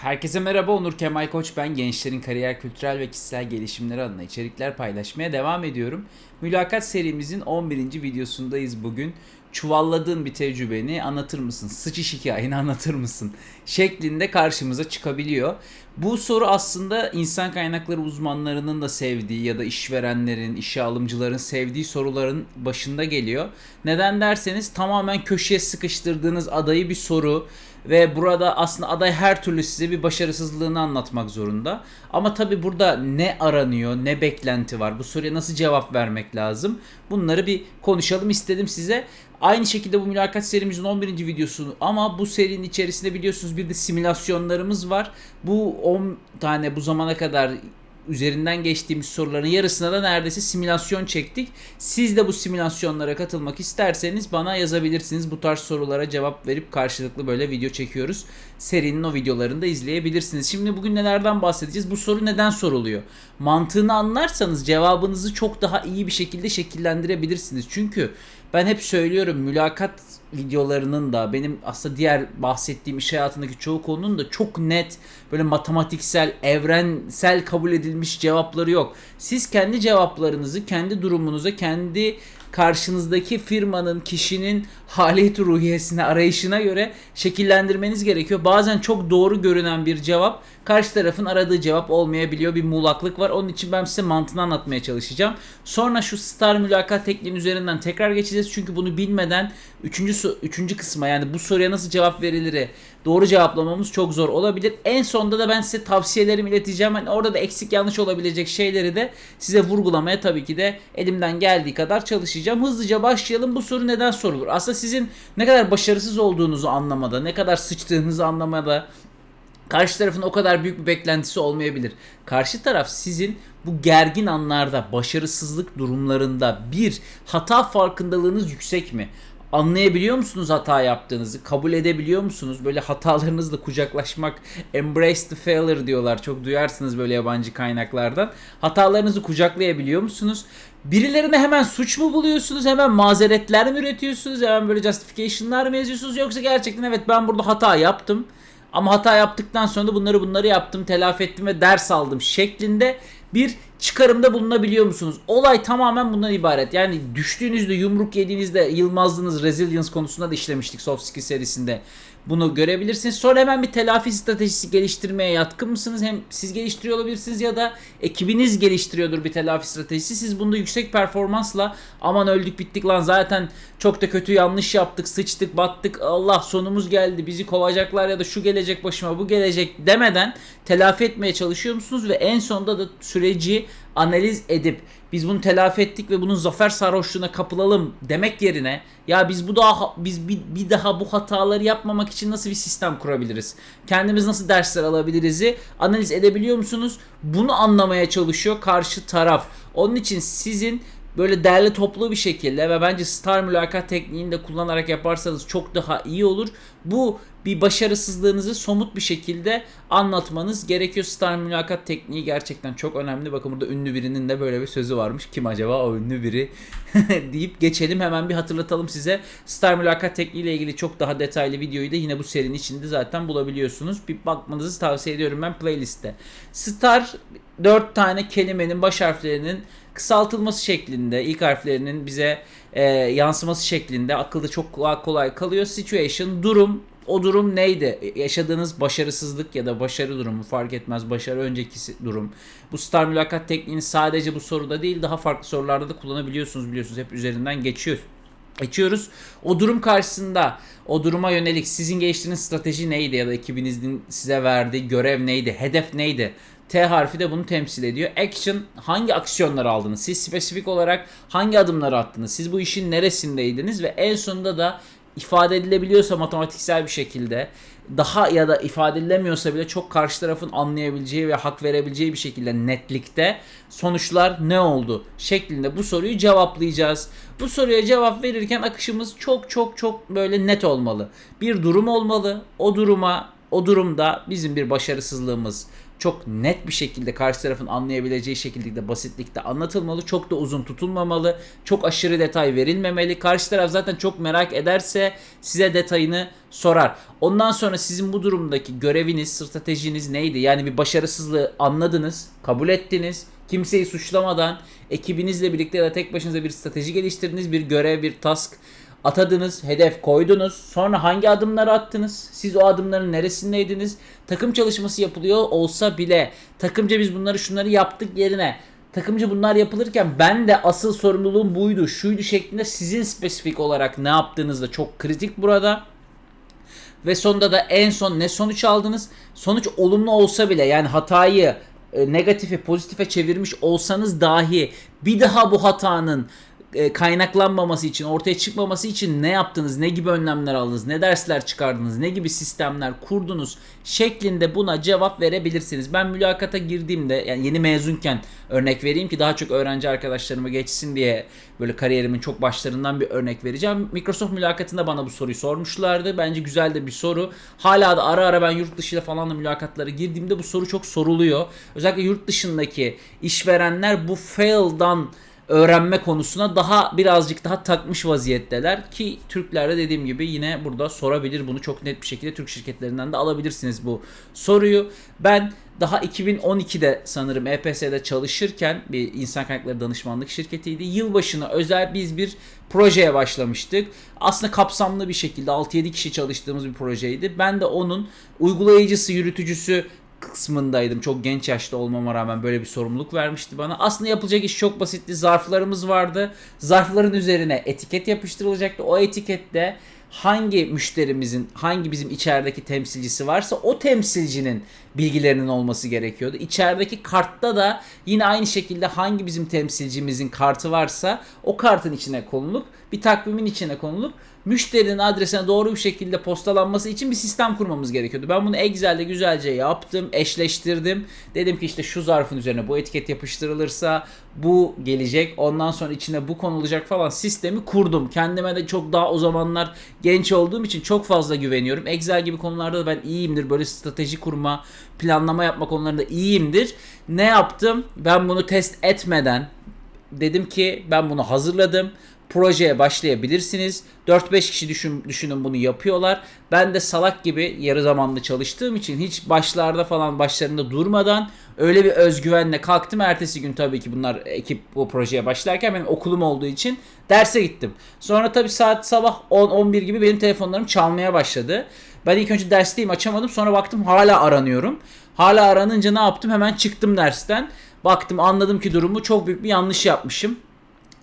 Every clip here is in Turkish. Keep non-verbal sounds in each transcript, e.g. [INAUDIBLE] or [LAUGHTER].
Herkese merhaba Onur Kemal Koç ben gençlerin kariyer, kültürel ve kişisel gelişimleri adına içerikler paylaşmaya devam ediyorum. Mülakat serimizin 11. videosundayız bugün. Çuvalladığın bir tecrübeni anlatır mısın? Sıçış hikayeni [LAUGHS] anlatır mısın? Şeklinde karşımıza çıkabiliyor. Bu soru aslında insan kaynakları uzmanlarının da sevdiği ya da işverenlerin, işe alımcıların sevdiği soruların başında geliyor. Neden derseniz tamamen köşeye sıkıştırdığınız adayı bir soru ve burada aslında aday her türlü size bir başarısızlığını anlatmak zorunda. Ama tabi burada ne aranıyor, ne beklenti var, bu soruya nasıl cevap vermek lazım bunları bir konuşalım istedim size. Aynı şekilde bu mülakat serimizin 11. videosu ama bu serinin içerisinde biliyorsunuz bir de simülasyonlarımız var. Bu 10 tane bu zamana kadar üzerinden geçtiğimiz soruların yarısına da neredeyse simülasyon çektik. Siz de bu simülasyonlara katılmak isterseniz bana yazabilirsiniz. Bu tarz sorulara cevap verip karşılıklı böyle video çekiyoruz. Serinin o videolarını da izleyebilirsiniz. Şimdi bugün nelerden bahsedeceğiz? Bu soru neden soruluyor? Mantığını anlarsanız cevabınızı çok daha iyi bir şekilde şekillendirebilirsiniz. Çünkü ben hep söylüyorum mülakat videolarının da benim aslında diğer bahsettiğim iş hayatındaki çoğu konunun da çok net böyle matematiksel, evrensel kabul edilmiş cevapları yok. Siz kendi cevaplarınızı kendi durumunuza, kendi karşınızdaki firmanın, kişinin haliyet ruhiyesine, arayışına göre şekillendirmeniz gerekiyor. Bazen çok doğru görünen bir cevap karşı tarafın aradığı cevap olmayabiliyor. Bir muğlaklık var. Onun için ben size mantığını anlatmaya çalışacağım. Sonra şu star mülakat tekniğinin üzerinden tekrar geçeceğiz. Çünkü bunu bilmeden üçüncü, so- üçüncü kısma yani bu soruya nasıl cevap verilir doğru cevaplamamız çok zor olabilir. En sonda da ben size tavsiyelerimi ileteceğim. Hani orada da eksik yanlış olabilecek şeyleri de size vurgulamaya tabii ki de elimden geldiği kadar çalışacağım. Hızlıca başlayalım. Bu soru neden sorulur? Aslında sizin ne kadar başarısız olduğunuzu anlamada, ne kadar sıçtığınızı anlamada Karşı tarafın o kadar büyük bir beklentisi olmayabilir. Karşı taraf sizin bu gergin anlarda, başarısızlık durumlarında bir hata farkındalığınız yüksek mi? Anlayabiliyor musunuz hata yaptığınızı? Kabul edebiliyor musunuz? Böyle hatalarınızla kucaklaşmak, embrace the failure diyorlar. Çok duyarsınız böyle yabancı kaynaklardan. Hatalarınızı kucaklayabiliyor musunuz? Birilerine hemen suç mu buluyorsunuz? Hemen mazeretler mi üretiyorsunuz? Hemen böyle justification'lar mı yazıyorsunuz? Yoksa gerçekten evet ben burada hata yaptım. Ama hata yaptıktan sonra da bunları bunları yaptım, telafi ettim ve ders aldım şeklinde bir çıkarımda bulunabiliyor musunuz? Olay tamamen bundan ibaret. Yani düştüğünüzde, yumruk yediğinizde yılmazdınız resilience konusunda da işlemiştik soft skill serisinde. Bunu görebilirsiniz. Sonra hemen bir telafi stratejisi geliştirmeye yatkın mısınız? Hem siz geliştiriyor olabilirsiniz ya da ekibiniz geliştiriyordur bir telafi stratejisi. Siz bunda yüksek performansla aman öldük bittik lan zaten çok da kötü yanlış yaptık, sıçtık, battık. Allah sonumuz geldi. Bizi kovacaklar ya da şu gelecek başıma, bu gelecek demeden telafi etmeye çalışıyor musunuz ve en sonunda da süreci analiz edip biz bunu telafi ettik ve bunun zafer sarhoşluğuna kapılalım demek yerine ya biz bu daha biz bir, bir daha bu hataları yapmamak için nasıl bir sistem kurabiliriz? Kendimiz nasıl dersler alabiliriz'i analiz edebiliyor musunuz? Bunu anlamaya çalışıyor karşı taraf. Onun için sizin böyle değerli toplu bir şekilde ve bence star mülakat tekniğini de kullanarak yaparsanız çok daha iyi olur. Bu bir başarısızlığınızı somut bir şekilde anlatmanız gerekiyor. Star mülakat tekniği gerçekten çok önemli. Bakın burada ünlü birinin de böyle bir sözü varmış. Kim acaba o ünlü biri [LAUGHS] deyip geçelim. Hemen bir hatırlatalım size. Star mülakat tekniği ile ilgili çok daha detaylı videoyu da yine bu serinin içinde zaten bulabiliyorsunuz. Bir bakmanızı tavsiye ediyorum ben playlistte. Star 4 tane kelimenin baş harflerinin kısaltılması şeklinde ilk harflerinin bize e, yansıması şeklinde akılda çok kolay, kalıyor. Situation, durum, o durum neydi? Yaşadığınız başarısızlık ya da başarı durumu fark etmez. Başarı önceki durum. Bu star mülakat tekniğini sadece bu soruda değil daha farklı sorularda da kullanabiliyorsunuz biliyorsunuz. Hep üzerinden geçiyor. Geçiyoruz. O durum karşısında o duruma yönelik sizin geliştirdiğiniz strateji neydi ya da ekibinizin size verdiği görev neydi? Hedef neydi? T harfi de bunu temsil ediyor. Action hangi aksiyonları aldınız? Siz spesifik olarak hangi adımları attınız? Siz bu işin neresindeydiniz? Ve en sonunda da ifade edilebiliyorsa matematiksel bir şekilde daha ya da ifade edilemiyorsa bile çok karşı tarafın anlayabileceği ve hak verebileceği bir şekilde netlikte sonuçlar ne oldu şeklinde bu soruyu cevaplayacağız. Bu soruya cevap verirken akışımız çok çok çok böyle net olmalı. Bir durum olmalı. O duruma O durumda bizim bir başarısızlığımız çok net bir şekilde karşı tarafın anlayabileceği şekilde basitlikte anlatılmalı. Çok da uzun tutulmamalı. Çok aşırı detay verilmemeli. Karşı taraf zaten çok merak ederse size detayını sorar. Ondan sonra sizin bu durumdaki göreviniz, stratejiniz neydi? Yani bir başarısızlığı anladınız, kabul ettiniz. Kimseyi suçlamadan ekibinizle birlikte ya da tek başınıza bir strateji geliştirdiniz. Bir görev, bir task atadınız, hedef koydunuz. Sonra hangi adımları attınız? Siz o adımların neresindeydiniz? Takım çalışması yapılıyor olsa bile takımca biz bunları şunları yaptık yerine takımca bunlar yapılırken ben de asıl sorumluluğum buydu, şuydu şeklinde sizin spesifik olarak ne yaptığınız da çok kritik burada. Ve sonunda da en son ne sonuç aldınız? Sonuç olumlu olsa bile yani hatayı e, negatife pozitife çevirmiş olsanız dahi bir daha bu hatanın kaynaklanmaması için, ortaya çıkmaması için ne yaptınız, ne gibi önlemler aldınız, ne dersler çıkardınız, ne gibi sistemler kurdunuz şeklinde buna cevap verebilirsiniz. Ben mülakata girdiğimde yani yeni mezunken örnek vereyim ki daha çok öğrenci arkadaşlarıma geçsin diye böyle kariyerimin çok başlarından bir örnek vereceğim. Microsoft mülakatında bana bu soruyu sormuşlardı. Bence güzel de bir soru. Hala da ara ara ben yurt dışıyla falan da mülakatlara girdiğimde bu soru çok soruluyor. Özellikle yurt dışındaki işverenler bu fail'dan öğrenme konusuna daha birazcık daha takmış vaziyetteler ki Türklerde dediğim gibi yine burada sorabilir bunu çok net bir şekilde Türk şirketlerinden de alabilirsiniz bu soruyu. Ben daha 2012'de sanırım EPS'de çalışırken bir insan kaynakları danışmanlık şirketiydi. Yılbaşına özel biz bir projeye başlamıştık. Aslında kapsamlı bir şekilde 6-7 kişi çalıştığımız bir projeydi. Ben de onun uygulayıcısı, yürütücüsü kısmındaydım. Çok genç yaşta olmama rağmen böyle bir sorumluluk vermişti bana. Aslında yapılacak iş çok basitti. Zarflarımız vardı. Zarfların üzerine etiket yapıştırılacaktı. O etikette hangi müşterimizin, hangi bizim içerideki temsilcisi varsa o temsilcinin bilgilerinin olması gerekiyordu. İçerideki kartta da yine aynı şekilde hangi bizim temsilcimizin kartı varsa o kartın içine konulup bir takvimin içine konulup müşterinin adresine doğru bir şekilde postalanması için bir sistem kurmamız gerekiyordu. Ben bunu Excel'de güzelce yaptım, eşleştirdim. Dedim ki işte şu zarfın üzerine bu etiket yapıştırılırsa bu gelecek. Ondan sonra içine bu konulacak falan sistemi kurdum. Kendime de çok daha o zamanlar genç olduğum için çok fazla güveniyorum. Excel gibi konularda da ben iyiyimdir. Böyle strateji kurma, planlama yapma konularında iyiyimdir. Ne yaptım? Ben bunu test etmeden dedim ki ben bunu hazırladım projeye başlayabilirsiniz. 4-5 kişi düşün, düşünün bunu yapıyorlar. Ben de salak gibi yarı zamanlı çalıştığım için hiç başlarda falan başlarında durmadan öyle bir özgüvenle kalktım. Ertesi gün tabii ki bunlar ekip bu projeye başlarken benim okulum olduğu için derse gittim. Sonra tabii saat sabah 10-11 gibi benim telefonlarım çalmaya başladı. Ben ilk önce dersteyim açamadım sonra baktım hala aranıyorum. Hala aranınca ne yaptım hemen çıktım dersten. Baktım anladım ki durumu çok büyük bir yanlış yapmışım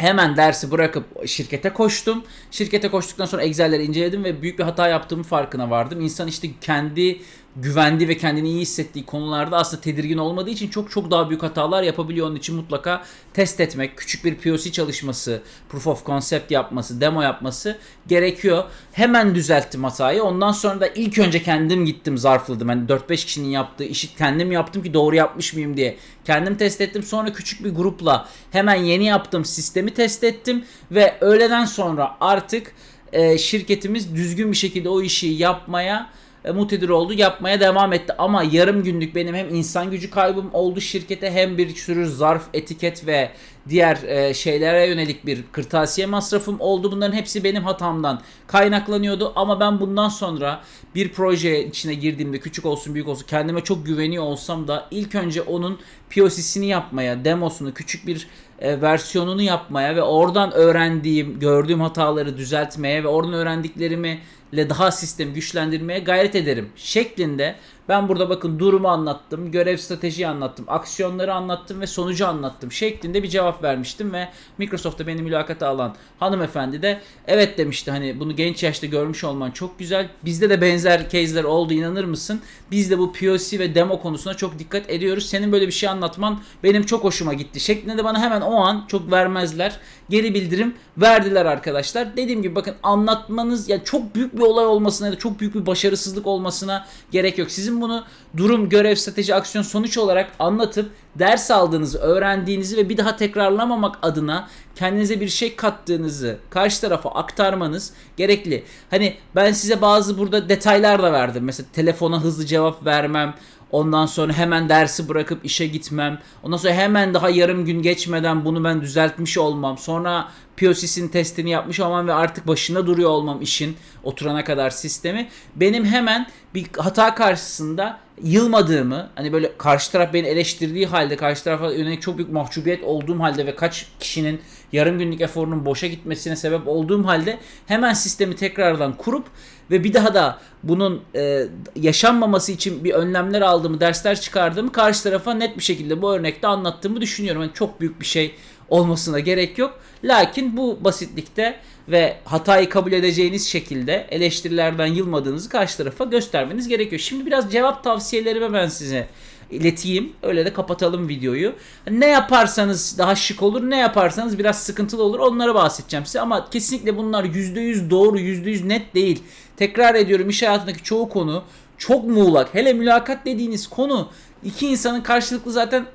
hemen dersi bırakıp şirkete koştum. Şirkete koştuktan sonra Excel'leri inceledim ve büyük bir hata yaptığımı farkına vardım. İnsan işte kendi güvendiği ve kendini iyi hissettiği konularda aslında tedirgin olmadığı için çok çok daha büyük hatalar yapabiliyor. Onun için mutlaka test etmek, küçük bir POC çalışması, proof of concept yapması, demo yapması gerekiyor. Hemen düzelttim hatayı. Ondan sonra da ilk önce kendim gittim zarfladım. Hani 4-5 kişinin yaptığı işi kendim yaptım ki doğru yapmış mıyım diye. Kendim test ettim. Sonra küçük bir grupla hemen yeni yaptığım sistemi test ettim ve öğleden sonra artık e, şirketimiz düzgün bir şekilde o işi yapmaya e, mutedir oldu yapmaya devam etti. Ama yarım günlük benim hem insan gücü kaybım oldu şirkete hem bir sürü zarf etiket ve diğer e, şeylere yönelik bir kırtasiye masrafım oldu. Bunların hepsi benim hatamdan kaynaklanıyordu. Ama ben bundan sonra bir proje içine girdiğimde küçük olsun büyük olsun kendime çok güveniyor olsam da ilk önce onun POC'sini yapmaya demosunu küçük bir e, versiyonunu yapmaya ve oradan öğrendiğim gördüğüm hataları düzeltmeye ve oradan öğrendiklerimi ile daha sistemi güçlendirmeye gayret ederim şeklinde ben burada bakın durumu anlattım, görev stratejiyi anlattım, aksiyonları anlattım ve sonucu anlattım şeklinde bir cevap vermiştim ve Microsoft'ta beni mülakata alan hanımefendi de evet demişti hani bunu genç yaşta görmüş olman çok güzel. Bizde de benzer case'ler oldu inanır mısın? Biz de bu POC ve demo konusuna çok dikkat ediyoruz. Senin böyle bir şey anlatman benim çok hoşuma gitti şeklinde de bana hemen o an çok vermezler. Geri bildirim verdiler arkadaşlar. Dediğim gibi bakın anlatmanız yani çok büyük bir olay olmasına ya da çok büyük bir başarısızlık olmasına gerek yok. Sizin Bunu durum, görev, strateji, aksiyon sonuç olarak anlatıp ders aldığınızı, öğrendiğinizi ve bir daha tekrarlamamak adına kendinize bir şey kattığınızı karşı tarafa aktarmanız gerekli. Hani ben size bazı burada detaylar da verdim. Mesela telefona hızlı cevap vermem, Ondan sonra hemen dersi bırakıp işe gitmem. Ondan sonra hemen daha yarım gün geçmeden bunu ben düzeltmiş olmam. Sonra POC'sin testini yapmış olmam ve artık başında duruyor olmam işin oturana kadar sistemi. Benim hemen bir hata karşısında yılmadığımı hani böyle karşı taraf beni eleştirdiği halde karşı tarafa yönelik çok büyük mahcubiyet olduğum halde ve kaç kişinin yarım günlük eforunun boşa gitmesine sebep olduğum halde hemen sistemi tekrardan kurup ve bir daha da bunun e, yaşanmaması için bir önlemler aldığımı, dersler çıkardığımı karşı tarafa net bir şekilde bu örnekte anlattığımı düşünüyorum. Yani çok büyük bir şey olmasına gerek yok. Lakin bu basitlikte ve hatayı kabul edeceğiniz şekilde eleştirilerden yılmadığınızı karşı tarafa göstermeniz gerekiyor. Şimdi biraz cevap tavsiyelerimi ben size ileteyim. Öyle de kapatalım videoyu. Ne yaparsanız daha şık olur, ne yaparsanız biraz sıkıntılı olur. Onlara bahsedeceğim size ama kesinlikle bunlar %100 doğru, %100 net değil. Tekrar ediyorum iş hayatındaki çoğu konu çok muğlak. Hele mülakat dediğiniz konu iki insanın karşılıklı zaten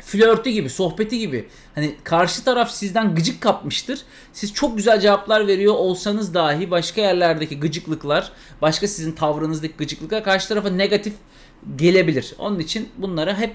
flörtü gibi, sohbeti gibi. Hani karşı taraf sizden gıcık kapmıştır. Siz çok güzel cevaplar veriyor olsanız dahi başka yerlerdeki gıcıklıklar, başka sizin tavrınızdaki gıcıklıklar karşı tarafa negatif gelebilir. Onun için bunları hep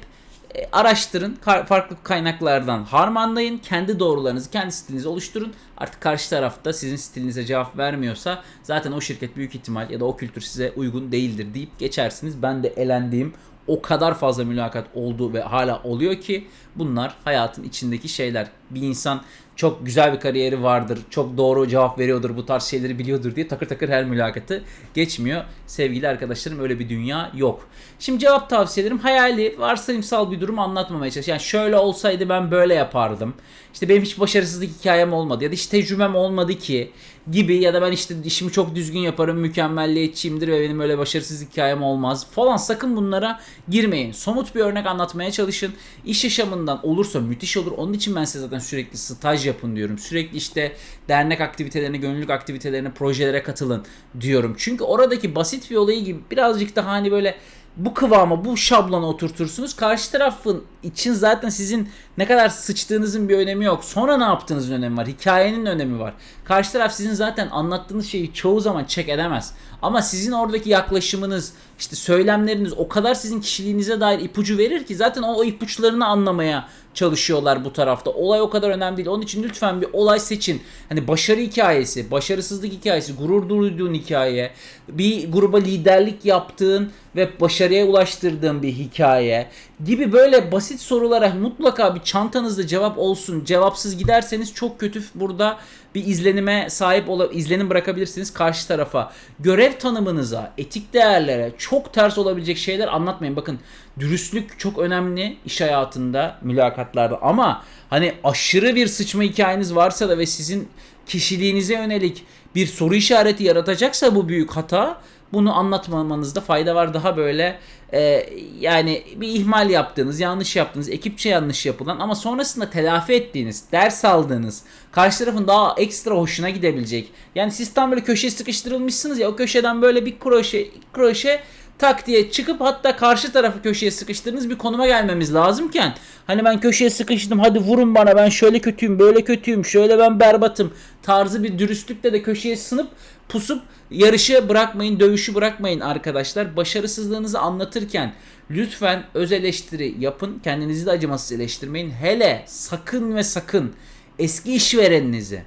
e, araştırın, farklı kaynaklardan harmanlayın, kendi doğrularınızı, kendi stilinizi oluşturun. Artık karşı tarafta sizin stilinize cevap vermiyorsa zaten o şirket büyük ihtimal ya da o kültür size uygun değildir deyip geçersiniz. Ben de elendiğim o kadar fazla mülakat oldu ve hala oluyor ki bunlar hayatın içindeki şeyler. Bir insan çok güzel bir kariyeri vardır, çok doğru cevap veriyordur, bu tarz şeyleri biliyordur diye takır takır her mülakatı geçmiyor. Sevgili arkadaşlarım öyle bir dünya yok. Şimdi cevap tavsiyelerim hayali, varsayımsal bir durum anlatmamaya çalış. Yani şöyle olsaydı ben böyle yapardım. İşte benim hiç başarısızlık hikayem olmadı ya da hiç tecrübem olmadı ki gibi ya da ben işte işimi çok düzgün yaparım, mükemmelliyetçiyimdir ve benim öyle başarısız hikayem olmaz falan sakın bunlara girmeyin. Somut bir örnek anlatmaya çalışın. İş yaşamından olursa müthiş olur. Onun için ben size zaten sürekli staj yapın diyorum. Sürekli işte dernek aktivitelerine, gönüllülük aktivitelerine, projelere katılın diyorum. Çünkü oradaki basit bir olayı gibi birazcık daha hani böyle bu kıvama, bu şablona oturtursunuz. Karşı tarafın için zaten sizin ne kadar sıçtığınızın bir önemi yok. Sonra ne yaptığınızın önemi var. Hikayenin önemi var. Karşı taraf sizin zaten anlattığınız şeyi çoğu zaman çek edemez. Ama sizin oradaki yaklaşımınız, işte söylemleriniz o kadar sizin kişiliğinize dair ipucu verir ki zaten o, ipuçlarını anlamaya çalışıyorlar bu tarafta. Olay o kadar önemli değil. Onun için lütfen bir olay seçin. Hani başarı hikayesi, başarısızlık hikayesi, gurur duyduğun hikaye, bir gruba liderlik yaptığın ve başarıya ulaştırdığın bir hikaye gibi böyle basit sorulara mutlaka bir çantanızda cevap olsun. Cevapsız giderseniz çok kötü burada bir izlenime sahip ol izlenim bırakabilirsiniz karşı tarafa. Görev tanımınıza, etik değerlere çok ters olabilecek şeyler anlatmayın. Bakın dürüstlük çok önemli iş hayatında, mülakatlarda ama hani aşırı bir sıçma hikayeniz varsa da ve sizin kişiliğinize yönelik bir soru işareti yaratacaksa bu büyük hata bunu anlatmamanızda fayda var. Daha böyle e, yani bir ihmal yaptığınız, yanlış yaptığınız, ekipçe yanlış yapılan ama sonrasında telafi ettiğiniz, ders aldığınız, karşı tarafın daha ekstra hoşuna gidebilecek. Yani siz tam böyle köşeye sıkıştırılmışsınız ya o köşeden böyle bir kroşe, kroşe tak diye çıkıp hatta karşı tarafı köşeye sıkıştırdığınız bir konuma gelmemiz lazımken hani ben köşeye sıkıştım hadi vurun bana ben şöyle kötüyüm böyle kötüyüm şöyle ben berbatım tarzı bir dürüstlükle de köşeye sınıp pusup yarışı bırakmayın dövüşü bırakmayın arkadaşlar başarısızlığınızı anlatırken lütfen öz eleştiri yapın kendinizi de acımasız eleştirmeyin hele sakın ve sakın eski işvereninizi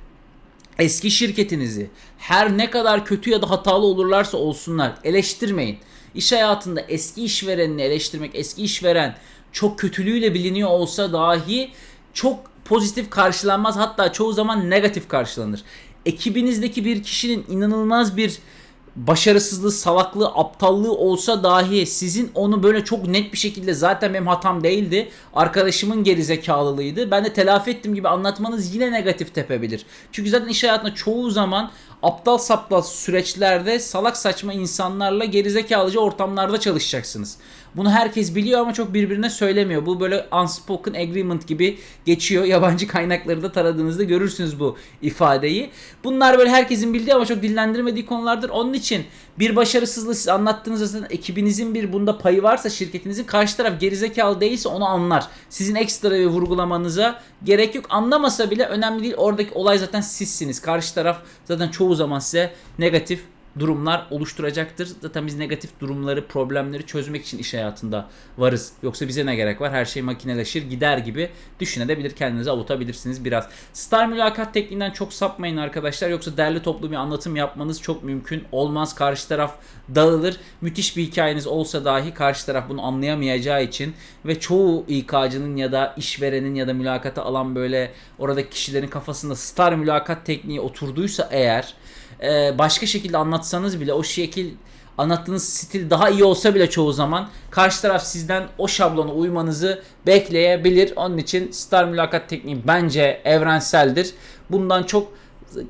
eski şirketinizi her ne kadar kötü ya da hatalı olurlarsa olsunlar eleştirmeyin. İş hayatında eski işverenini eleştirmek, eski işveren çok kötülüğüyle biliniyor olsa dahi çok pozitif karşılanmaz. Hatta çoğu zaman negatif karşılanır. Ekibinizdeki bir kişinin inanılmaz bir başarısızlığı, salaklığı, aptallığı olsa dahi sizin onu böyle çok net bir şekilde zaten benim hatam değildi. Arkadaşımın gerizekalılığıydı. Ben de telafi ettim gibi anlatmanız yine negatif tepebilir. Çünkü zaten iş hayatında çoğu zaman aptal saptal süreçlerde salak saçma insanlarla gerizekalıca ortamlarda çalışacaksınız. Bunu herkes biliyor ama çok birbirine söylemiyor. Bu böyle unspoken agreement gibi geçiyor. [LAUGHS] Yabancı kaynakları da taradığınızda görürsünüz bu ifadeyi. Bunlar böyle herkesin bildiği ama çok dillendirmediği konulardır. Onun için bir başarısızlığı siz anlattığınızda zaten ekibinizin bir bunda payı varsa şirketinizin karşı taraf gerizekalı değilse onu anlar. Sizin ekstra bir vurgulamanıza gerek yok. Anlamasa bile önemli değil. Oradaki olay zaten sizsiniz. Karşı taraf zaten çoğu zaman size negatif durumlar oluşturacaktır. Zaten biz negatif durumları, problemleri çözmek için iş hayatında varız. Yoksa bize ne gerek var? Her şey makineleşir, gider gibi düşünebilir. Kendinizi avutabilirsiniz biraz. Star mülakat tekniğinden çok sapmayın arkadaşlar. Yoksa derli toplu bir anlatım yapmanız çok mümkün olmaz. Karşı taraf dağılır. Müthiş bir hikayeniz olsa dahi karşı taraf bunu anlayamayacağı için ve çoğu İK'cının ya da işverenin ya da mülakata alan böyle oradaki kişilerin kafasında star mülakat tekniği oturduysa eğer e, başka şekilde anlatsanız bile o şekil anlattığınız stil daha iyi olsa bile çoğu zaman karşı taraf sizden o şablona uymanızı bekleyebilir. Onun için star mülakat tekniği bence evrenseldir. Bundan çok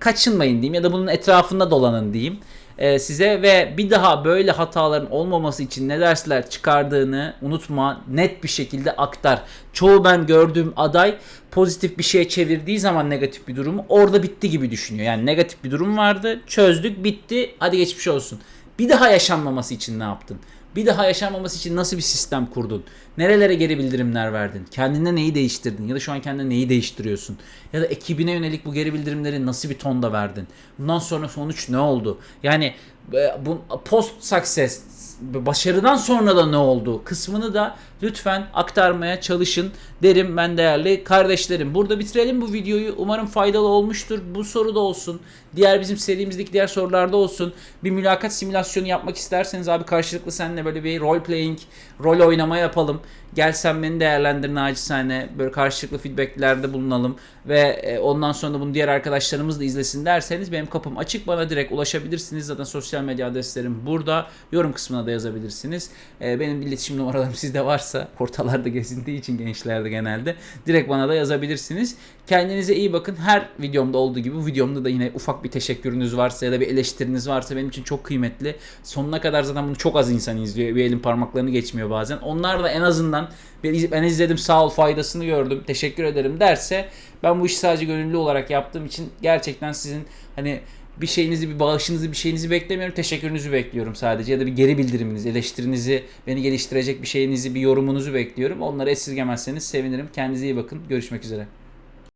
kaçınmayın diyeyim ya da bunun etrafında dolanın diyeyim e, size ve bir daha böyle hataların olmaması için ne dersler çıkardığını unutma net bir şekilde aktar. Çoğu ben gördüğüm aday pozitif bir şeye çevirdiği zaman negatif bir durumu orada bitti gibi düşünüyor. Yani negatif bir durum vardı çözdük bitti hadi geçmiş olsun. Bir daha yaşanmaması için ne yaptın? Bir daha yaşanmaması için nasıl bir sistem kurdun? Nerelere geri bildirimler verdin? Kendinde neyi değiştirdin? Ya da şu an kendinde neyi değiştiriyorsun? Ya da ekibine yönelik bu geri bildirimleri nasıl bir tonda verdin? Bundan sonra sonuç ne oldu? Yani e, bu post success başarıdan sonra da ne oldu kısmını da lütfen aktarmaya çalışın derim ben değerli kardeşlerim. Burada bitirelim bu videoyu. Umarım faydalı olmuştur. Bu soru da olsun. Diğer bizim serimizdeki diğer sorularda olsun. Bir mülakat simülasyonu yapmak isterseniz abi karşılıklı seninle böyle bir role playing, rol oynama yapalım. Gel sen beni değerlendir nacizane. Böyle karşılıklı feedbacklerde bulunalım. Ve e, ondan sonra da bunu diğer arkadaşlarımız da izlesin derseniz benim kapım açık. Bana direkt ulaşabilirsiniz. Zaten sosyal medya adreslerim burada. Yorum kısmına da yazabilirsiniz. E, benim iletişim numaralarım [LAUGHS] sizde varsa ortalarda gezindiği için gençlerde genelde direkt bana da yazabilirsiniz. Kendinize iyi bakın. Her videomda olduğu gibi bu videomda da yine ufak bir teşekkürünüz varsa ya da bir eleştiriniz varsa benim için çok kıymetli. Sonuna kadar zaten bunu çok az insan izliyor. Bir elin parmaklarını geçmiyor bazen. Onlar da en azından ben izledim sağ ol faydasını gördüm teşekkür ederim derse ben bu işi sadece gönüllü olarak yaptığım için gerçekten sizin hani bir şeyinizi, bir bağışınızı, bir şeyinizi beklemiyorum. Teşekkürünüzü bekliyorum sadece. Ya da bir geri bildiriminizi, eleştirinizi, beni geliştirecek bir şeyinizi, bir yorumunuzu bekliyorum. Onları esirgemezseniz sevinirim. Kendinize iyi bakın. Görüşmek üzere.